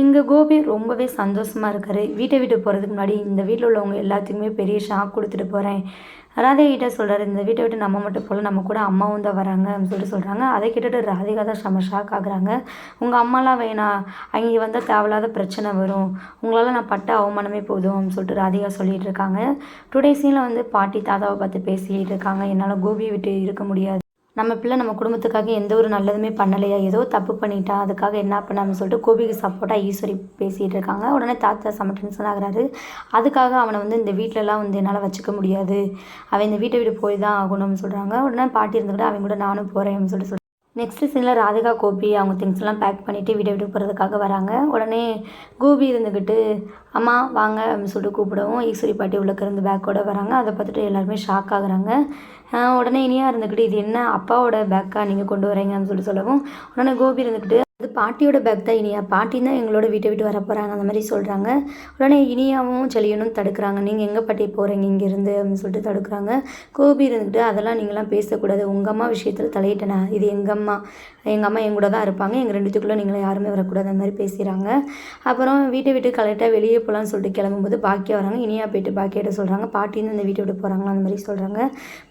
இங்கே கோபி ரொம்பவே சந்தோஷமாக இருக்கார். வீட்டை விட்டு போகிறதுக்கு முன்னாடி இந்த வீட்டில் உள்ளவங்க எல்லாத்துக்குமே பெரிய ஷாக் கொடுத்துட்டு போகிறேன் ராதிகா கிட்ட சொல்கிறாரு இந்த வீட்டை விட்டு நம்ம மட்டும் போகல நம்ம கூட அம்மாவும் தான் வராங்க அப்படின்னு சொல்லிட்டு சொல்கிறாங்க அதை கேட்டுட்டு ராதிகா தான் செம்ம ஷாக் ஆகுறாங்க. உங்கள் அம்மாலாம் வேணாம் அங்கே வந்தால் தேவையில்லாத பிரச்சனை வரும். உங்களால் நான் பட்ட அவமானமே போதும் அப்படின்னு சொல்லிட்டு ராதிகா சொல்லிகிட்டு இருக்காங்க. டுடே சீனில் வந்து பாட்டி தாத்தாவை பார்த்து பேசிகிட்டு இருக்காங்க. என்னால் கோபியை விட்டு இருக்க முடியாது. நம்ம பிள்ளை நம்ம குடும்பத்துக்காக எந்த ஒரு நல்லதுமே பண்ணலையா? ஏதோ தப்பு பண்ணிட்டா அதுக்காக என்ன பண்ணாமல் சொல்லிட்டு கோபிக்கு சப்போர்ட்டாக ஈஸ்வரி பேசிகிட்டு இருக்காங்க. உடனே தாத்தா செம்ம டென்ஷன் ஆகுறாரு. அதுக்காக அவனை வந்து இந்த வீட்டிலலாம் வந்து என்னால் வச்சுக்க முடியாது. அவன் இந்த வீட்டை விட்டு போய் தான் ஆகணும்னு சொல்கிறாங்க உடனே பாட்டி இருந்துக்கிட்டு அவன் கூட நானும் போகிறேன் சொல்லிட்டு நெக்ஸ்ட் சீனில் ராதிகா கோபி அவங்க திங்ஸ் எல்லாம் பேக் பண்ணிவிட்டு வீட்டை விட்டு போகிறதுக்காக வராங்க. உடனே கோபி இருந்துக்கிட்டு அம்மா வாங்க அப்படின்னு சொல்லிட்டு கூப்பிடவும் ஈஸ்வரி பாட்டி உள்ளக்க இருந்து பேக்கோட வராங்க. அதை பார்த்துட்டு எல்லாருமே ஷாக் ஆகுறாங்க. உடனே இனியாக இருந்துக்கிட்டு இது என்ன அப்பாவோட பேக்கா நீங்கள் கொண்டு வரீங்கன்னு சொல்லி சொல்லவும் உடனே கோபி இருந்துக்கிட்டு அது பாட்டியோட பேக் தான் இனியா. பாட்டி தான் எங்களோட வீட்டை விட்டு வர போகிறாங்க அந்த மாதிரி சொல்கிறாங்க உடனே இனியாவும் செலியனும் தடுக்கிறாங்க. நீங்கள் எங்கே பாட்டி போகிறீங்க இங்கேருந்து அப்படின்னு சொல்லிட்டு தடுக்கிறாங்க. கோபி இருந்துட்டு அதெல்லாம் நீங்களாம் பேசக்கூடாது. உங்கள் அம்மா விஷயத்தில் தலையிட்டனா? இது எங்கள் அம்மா? எங்கள் அம்மா என் கூட தான் இருப்பாங்க. எங்கள் ரெண்டுத்துக்குள்ளே நீங்களும் யாருமே வரக்கூடாது. அந்த மாதிரி பேசுகிறாங்க அப்புறம் வீட்டை விட்டு கலெக்டாக வெளியே போகலான்னு சொல்லிட்டு கிளம்பும்போது பாக்கியா வராங்க. இனியா போயிட்டு பாக்கியிட்ட சொல்கிறாங்க பாட்டின்னு இந்த வீட்டை விட்டு போகிறாங்களா அந்த மாதிரி சொல்கிறாங்க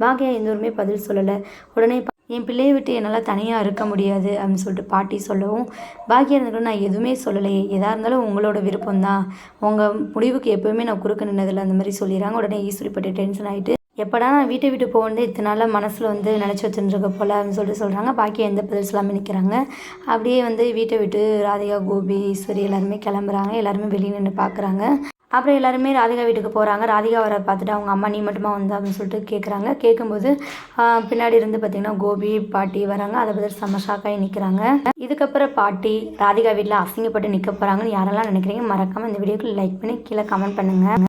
பாக்கியா எந்த பதில் சொல்லலை. உடனே என் பிள்ளையை விட்டு என்னால் தனியாக இருக்க முடியாது அப்படின்னு சொல்லிட்டு பாட்டி சொல்லவும் பாக்கியாக இருந்துக்கிட்டு நான் எதுவுமே சொல்லலையே. எதாக இருந்தாலும் உங்களோட விருப்பம் தான் உங்கள் முடிவுக்கு எப்போவுமே நான் குறுக்க நின்னதில்லை அந்த மாதிரி சொல்லிடுறாங்க. உடனே ஈஸ்வரி டென்ஷன் ஆகிட்டு எப்படா நான் வீட்டை விட்டு போகணும் இத்தனை நாளாக மனசில் வந்து நினச்சி வச்சுருக்க போல அப்படின்னு சொல்லிட்டு சொல்கிறாங்க பாக்கி எந்த பதில் சொல்லாமல் நிற்கிறாங்க அப்படியே வந்து வீட்டை விட்டு ராதிகா கோபி ஈஸ்வரி எல்லாருமே கிளம்புறாங்க. எல்லாருமே வெளியே நின்று பார்க்குறாங்க அப்புறம் எல்லாருமே ராதிகா வீட்டுக்கு போகிறாங்க ராதிகா வர பார்த்துட்டு அவங்க அம்மா நீ மட்டுமா வந்தா? அப்படின்னு சொல்லிட்டு கேட்குறாங்க கேட்கும்போது பின்னாடி இருந்து பார்த்தீங்கன்னா கோபி பாட்டி வராங்க. அதை பற்றி செம்ம ஷாக்காகி நிற்கிறாங்க இதுக்கப்புறம் பாட்டி ராதிகா வீட்டில் அசிங்கப்பட்டு நிற்க போகிறாங்கன்னு யாரெல்லாம் நினைக்கிறீங்க மறக்காமல் இந்த வீடியோக்கு லைக் பண்ணி கீழே கமெண்ட் பண்ணுங்கள்